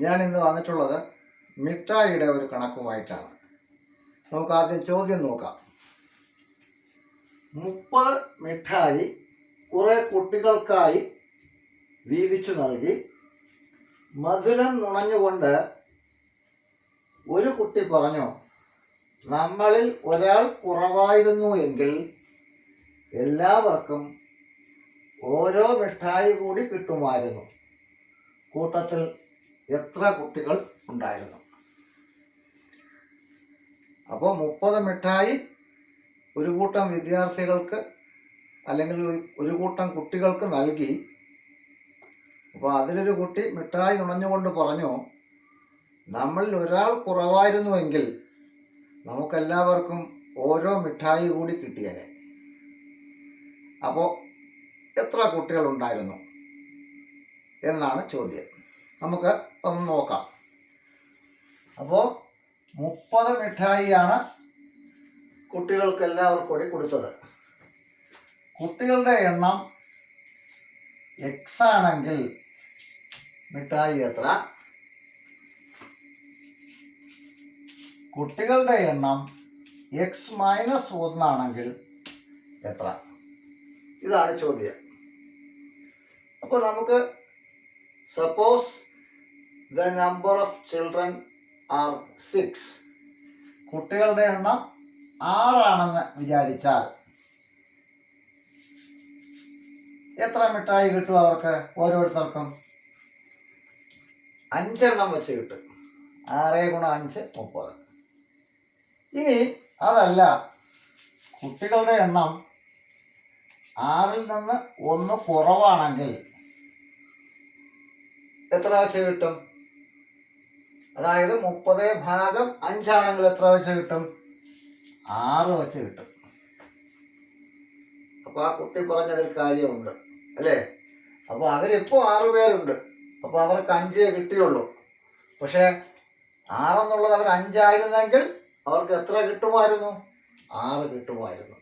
ഞാൻ ഇന്ന് വന്നിട്ടുള്ളത് മിഠായിയുടെ ഒരു കണക്കുമായിട്ടാണ്. നമുക്ക് ആദ്യം ചോദ്യം നോക്കാം. മുപ്പത് മിഠായി കുറെ കുട്ടികൾക്കായി വീതിച്ചു നൽകി. മധുരം നുണഞ്ഞുകൊണ്ട് ഒരു കുട്ടി പറഞ്ഞു നമ്മളിൽ ഒരാൾ കുറവായിരുന്നു എങ്കിൽ എല്ലാവർക്കും ഓരോ മിഠായി കൂടി കിട്ടുമായിരുന്നു. കൂട്ടത്തിൽ എത്ര കുട്ടികൾ ഉണ്ടായിരുന്നു? അപ്പോൾ മുപ്പത് മിഠായി ഒരു കൂട്ടം വിദ്യാർത്ഥികൾക്ക് അല്ലെങ്കിൽ ഒരു- കൂട്ടം കുട്ടികൾക്ക് നൽകി. അപ്പോൾ അതിലൊരു കുട്ടി മിഠായി നുണഞ്ഞുകൊണ്ട് പറഞ്ഞു നമ്മളിൽ ഒരാൾ കുറവായിരുന്നുവെങ്കിൽ നമുക്കെല്ലാവർക്കും ഓരോ മിഠായി കൂടി കിട്ടിയേനെ. അപ്പോൾ എത്ര കുട്ടികളുണ്ടായിരുന്നു എന്നാണ് ചോദ്യം. നമുക്ക് ഒന്ന് നോക്കാം. അപ്പോൾ മുപ്പത് മിഠായിയാണ് കുട്ടികൾക്ക് എല്ലാവർക്കും കൂടി കൊടുത്തത്. കുട്ടികളുടെ എണ്ണം എക്സ് ആണെങ്കിൽ മിഠായി എത്ര? കുട്ടികളുടെ എണ്ണം എക്സ് മൈനസ് ഒന്നാണെങ്കിൽ എത്ര? ഇതാണ് ചോദ്യം. അപ്പോൾ നമുക്ക് suppose the number of children are six കുട്ടികളുടെ എണ്ണം ആറാണെന്ന് വിചാരിച്ചാൽ എത്ര മിഠായി കിട്ടും അവർക്ക് ഓരോരുത്തർക്കും? അഞ്ചെണ്ണം വെച്ച് കിട്ടും. ആറ് ഗുണം അഞ്ച് മുപ്പത്. ഇനി അതല്ല കുട്ടികളുടെ എണ്ണം ആറിൽ നിന്ന് ഒന്ന് കുറവാണെങ്കിൽ എത്ര വെച്ച് കിട്ടും? അതായത് മുപ്പത് ഭാഗം അഞ്ചാണെങ്കിൽ എത്ര വെച്ച് കിട്ടും? ആറ് വെച്ച് കിട്ടും. അപ്പോൾ ആ കുട്ടി പറഞ്ഞതിൽ കാര്യമുണ്ട് അല്ലേ? അപ്പോൾ അവരിപ്പോ ആറ് പേരുണ്ട്. അപ്പോൾ അവർക്ക് അഞ്ചേ കിട്ടിയുള്ളൂ. പക്ഷേ ആറെന്നുള്ളത് അവർ അഞ്ചായിരുന്നെങ്കിൽ അവർക്ക് എത്ര കിട്ടുമായിരുന്നു? ആറ് കിട്ടുമായിരുന്നു.